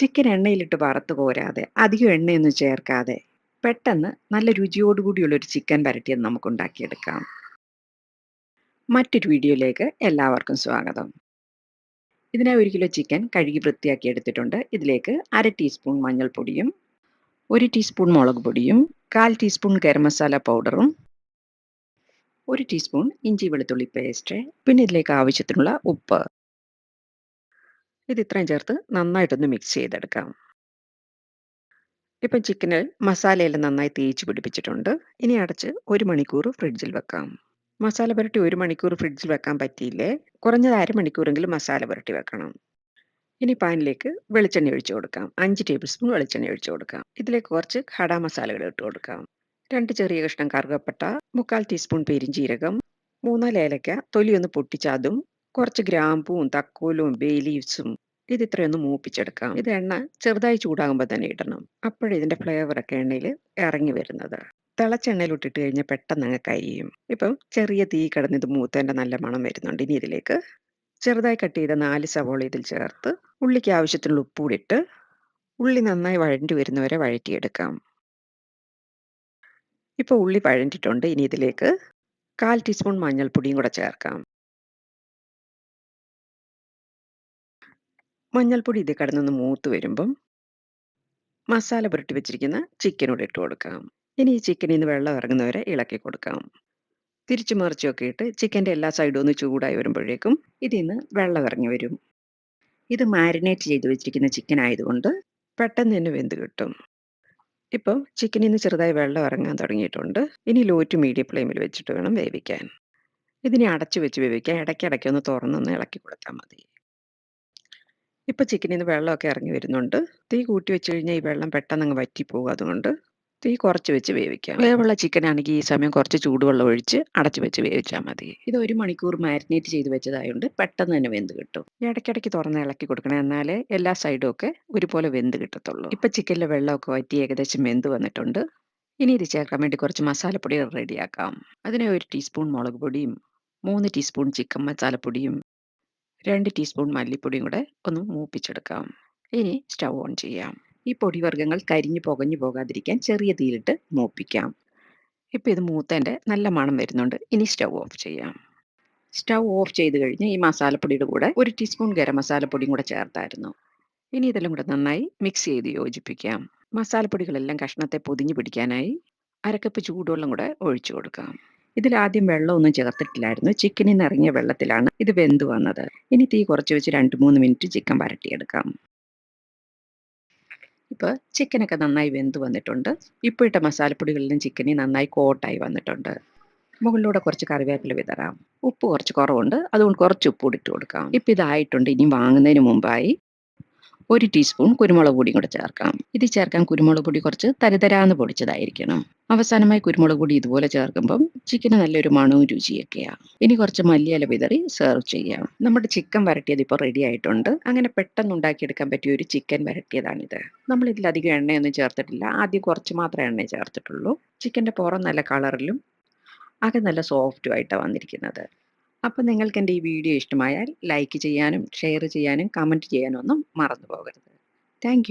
Chicken എണ്ണയിലിട്ട് വറുത്ത് കോരാതെ അധികം എണ്ണയൊന്നും ചേർക്കാതെ പെട്ടെന്ന് നല്ല രുചിയോടുകൂടിയുള്ളൊരു ചിക്കൻ വരട്ടിയത് നമുക്ക് ഉണ്ടാക്കിയെടുക്കാം. മറ്റൊരു വീഡിയോയിലേക്ക് എല്ലാവർക്കും സ്വാഗതം. ഇതിനായി ഒരു കിലോ ചിക്കൻ കഴുകി വൃത്തിയാക്കി എടുത്തിട്ടുണ്ട്. ഇതിലേക്ക് അര ടീസ്പൂൺ മഞ്ഞൾപ്പൊടിയും ഒരു ടീസ്പൂൺ മുളക് പൊടിയും കാൽ ടീസ്പൂൺ ഗരം മസാല പൗഡറും ഒരു ടീസ്പൂൺ ഇഞ്ചി വെളുത്തുള്ളി പേസ്റ്റ് പിന്നെ ഇതിലേക്ക് ആവശ്യത്തിനുള്ള ഉപ്പ്. ഇത് ഇത്രയും ചേർത്ത് നന്നായിട്ടൊന്ന് മിക്സ് ചെയ്തെടുക്കാം. ഇപ്പം ചിക്കനിൽ മസാലയെല്ലാം നന്നായി തേച്ച് പിടിപ്പിച്ചിട്ടുണ്ട്. ഇനി അടച്ച് ഒരു മണിക്കൂർ ഫ്രിഡ്ജിൽ വെക്കാം. മസാല പുരട്ടി ഒരു മണിക്കൂർ ഫ്രിഡ്ജിൽ വെക്കാൻ പറ്റിയില്ലേ? കുറഞ്ഞത് അരമണിക്കൂറെങ്കിലും മസാല പുരട്ടി വെക്കണം. ഇനി പാനിലേക്ക് വെളിച്ചെണ്ണ ഒഴിച്ചു കൊടുക്കാം. അഞ്ച് ടേബിൾ സ്പൂൺ വെളിച്ചെണ്ണ ഒഴിച്ചു കൊടുക്കാം. ഇതിലേക്ക് കുറച്ച് ഖടാ മസാലകൾ ഇട്ട് കൊടുക്കാം. രണ്ട് ചെറിയ കഷ്ണം കറുകപ്പട്ട മുക്കാൽ ടീസ്പൂൺ പെരിഞ്ചീരകം മൂന്നാൽ ഏലക്ക തൊലി ഒന്ന് പൊട്ടിച്ചതും കുറച്ച് ഗ്രാമ്പൂവും തക്കോലും ബേ ലീവ്സും ഇത് ഇത്രയൊന്ന് മൂപ്പിച്ചെടുക്കാം. ഇത് എണ്ണ ചെറുതായി ചൂടാകുമ്പോൾ തന്നെ ഇടണം. അപ്പോഴിതിന്റെ ഫ്ലേവറൊക്കെ എണ്ണയിൽ ഇറങ്ങി വരുന്നത്. തിളച്ച എണ്ണയിലോട്ടിട്ട് കഴിഞ്ഞാൽ പെട്ടെന്ന് അങ്ങ് കരിയും. ഇപ്പം ചെറിയ തീ കിടന്ന് ഇത് മൂത്തേന്റെ നല്ല മണം വരുന്നുണ്ട്. ഇനി ഇതിലേക്ക് ചെറുതായി കട്ട് ചെയ്ത നാല് സവോള ഇതിൽ ചേർത്ത് ഉള്ളിക്ക് ആവശ്യത്തിനുള്ള ഉപ്പൂടിട്ട് ഉള്ളി നന്നായി വഴണ്ടി വരുന്നവരെ വഴറ്റിയെടുക്കാം. ഇപ്പോൾ ഉള്ളി വഴണ്ടിട്ടുണ്ട് ഇനി ഇതിലേക്ക് കാൽ ടീസ്പൂൺ മഞ്ഞൾപ്പൊടിയും കൂടെ ചേർക്കാം. മഞ്ഞൾപ്പൊടി ഇത് കിടന്നൊന്ന് മൂത്ത് വരുമ്പം മസാല പുരട്ടി വെച്ചിരിക്കുന്ന ചിക്കനോട് ഇട്ട് കൊടുക്കാം. ഇനി ഈ ചിക്കനിൽ നിന്ന് വെള്ളം ഇറങ്ങുന്നവരെ ഇളക്കി കൊടുക്കാം. തിരിച്ചു മറിച്ചൊക്കെ ഇട്ട് ചിക്കന്റെ എല്ലാ സൈഡും ഒന്ന് ചൂടായി വരുമ്പോഴേക്കും ഇതിൽ നിന്ന് വെള്ളം ഇറങ്ങി വരും. ഇത് മാരിനേറ്റ് ചെയ്ത് വെച്ചിരിക്കുന്ന ചിക്കൻ ആയതുകൊണ്ട് പെട്ടെന്ന് തന്നെ വെന്ത് കിട്ടും. ഇപ്പോൾ ചിക്കനിൽ നിന്ന് ചെറുതായി വെള്ളം ഇറങ്ങാൻ തുടങ്ങിയിട്ടുണ്ട്. ഇനി ലോ ടു മീഡിയം ഫ്ലെയിമിൽ വെച്ചിട്ട് വേണം വേവിക്കാൻ. ഇതിനെ അടച്ചു വെച്ച് വേവിക്കാൻ ഇടയ്ക്കിടയ്ക്ക് ഒന്ന് തുറന്നൊന്ന് ഇളക്കി കൊടുത്താൽ മതി. ഇപ്പൊ നിന്ന് വെള്ളമൊക്കെ ഇറങ്ങി വരുന്നുണ്ട്. തീ കൂട്ടി വെച്ച് കഴിഞ്ഞാൽ ഈ വെള്ളം പെട്ടെന്ന് അങ്ങ് വറ്റിപ്പോകും. അതുകൊണ്ട് തീ കുറച്ച് വെച്ച് വേവിക്കാം. വേവുള്ള ചിക്കനാണെങ്കിൽ ഈ സമയം കുറച്ച് ചൂടുവെള്ളം ഒഴിച്ച് അടച്ചു വെച്ച് വേവിച്ചാൽ മതി. ഇത് ഒരു മണിക്കൂർ മാരിനേറ്റ് ചെയ്ത് വെച്ചതായതുകൊണ്ട് പെട്ടെന്ന് തന്നെ വെന്ത് കിട്ടും. ഇടയ്ക്കിടയ്ക്ക് തുറന്ന് ഇളക്കി കൊടുക്കണം. എന്നാലേ എല്ലാ സൈഡും ഒക്കെ ഒരുപോലെ വെന്ത് കിട്ടത്തുള്ളൂ. ഇപ്പൊ ചിക്കനിലെ വെള്ളമൊക്കെ വറ്റി ഏകദേശം വെന്ത് വന്നിട്ടുണ്ട്. ഇനി ഇത് ചേർക്കാൻ വേണ്ടി കുറച്ച് മസാലപ്പൊടി റെഡിയാക്കാം. അതിന് ഒരു ടീസ്പൂൺ മുളക് പൊടിയും മൂന്ന് ടീസ്പൂൺ ചിക്കൻ മസാലപ്പൊടിയും രണ്ട് ടീസ്പൂൺ മല്ലിപ്പൊടിയും കൂടെ ഒന്ന് മൂപ്പിച്ചെടുക്കാം. ഇനി സ്റ്റൗ ഓൺ ചെയ്യാം. ഈ പൊടിവർഗങ്ങൾ കരിഞ്ഞു പുകഞ്ഞു പോകാതിരിക്കാൻ ചെറിയ തീയിലിട്ട് മൂപ്പിക്കാം. ഇപ്പോൾ ഇത് മൂത്തേന്റെ നല്ല മണം വരുന്നുണ്ട്. ഇനി സ്റ്റൗ ഓഫ് ചെയ്യാം. സ്റ്റൗ ഓഫ് ചെയ്ത് കഴിഞ്ഞ് ഈ മസാലപ്പൊടിയുടെ കൂടെ ഒരു ടീസ്പൂൺ ഗരം മസാലപ്പൊടിയും കൂടെ ചേർത്തായിരുന്നു. ഇനി ഇതെല്ലാം കൂടെ നന്നായി മിക്സ് ചെയ്ത് യോജിപ്പിക്കാം. മസാലപ്പൊടികളെല്ലാം കഷ്ണത്തെ പൊതിഞ്ഞു പിടിക്കാനായി അരക്കപ്പ് ചൂടുവെള്ളം കൂടെ ഒഴിച്ചു കൊടുക്കാം. ഇതിൽ ആദ്യം വെള്ളമൊന്നും ചേർത്തിട്ടില്ലായിരുന്നു. ചിക്കനിൽ നിന്ന് ഇറങ്ങിയ വെള്ളത്തിലാണ് ഇത് വെന്ത് വന്നത്. ഇനി തീ കുറച്ച് വെച്ച് രണ്ട് മൂന്ന് മിനിറ്റ് ചിക്കൻ വരട്ടിയെടുക്കാം. ഇപ്പോൾ ചിക്കനൊക്കെ നന്നായി വെന്ത് വന്നിട്ടുണ്ട്. ഇപ്പോൾ ഇട്ട മസാലപ്പൊടികളിലും ചിക്കനി നന്നായി കോട്ടായി വന്നിട്ടുണ്ട്. മുകളിലൂടെ കുറച്ച് കറിവേപ്പില വിതറാം. ഉപ്പ് കുറച്ച് കുറവുണ്ട്. അതുകൊണ്ട് കുറച്ച് ഉപ്പ് ഇട്ട് കൊടുക്കാം. ഇപ്പം ഇതായിട്ടുണ്ട്. ഇനി വാങ്ങുന്നതിന് മുമ്പായി ഒരു ടീസ്പൂൺ കുരുമുളക് പൊടിയും കൂടെ ചേർക്കാം ഇത് ചേർക്കാൻ കുരുമുളക് പൊടി കുറച്ച് തരിതരാന്ന് പൊടിച്ചതായിരിക്കണം. അവസാനമായി കുരുമുളക് പൊടി ഇതുപോലെ ചേർക്കുമ്പം ചിക്കന് നല്ലൊരു മണവും രുചിയൊക്കെയാണ്. ഇനി കുറച്ച് മല്ലിയില വിതറി സെർവ് ചെയ്യാം. നമ്മുടെ ചിക്കൻ വരട്ടിയത് ഇപ്പോൾ റെഡി ആയിട്ടുണ്ട്. അങ്ങനെ പെട്ടെന്ന് ഉണ്ടാക്കിയെടുക്കാൻ പറ്റിയ ഒരു ചിക്കൻ വരട്ടിയതാണിത്. നമ്മൾ ഇതിൽ അധികം എണ്ണയൊന്നും ചേർത്തിട്ടില്ല. ആദ്യം കുറച്ച് മാത്രമേ എണ്ണ ചേർത്തിട്ടുള്ളൂ. ചിക്കന്റെ പുറം നല്ല കളറിലും അകം നല്ല സോഫ്റ്റും ആയിട്ടാണ് വന്നിരിക്കുന്നത്. അപ്പോൾ നിങ്ങൾക്ക് എന്റെ ഈ വീഡിയോ ഇഷ്ടമായാൽ ലൈക്ക് ചെയ്യാനും ഷെയർ ചെയ്യാനും കമന്റ് ചെയ്യാനും ഒന്നും മറന്നു പോകരുത്. താങ്ക്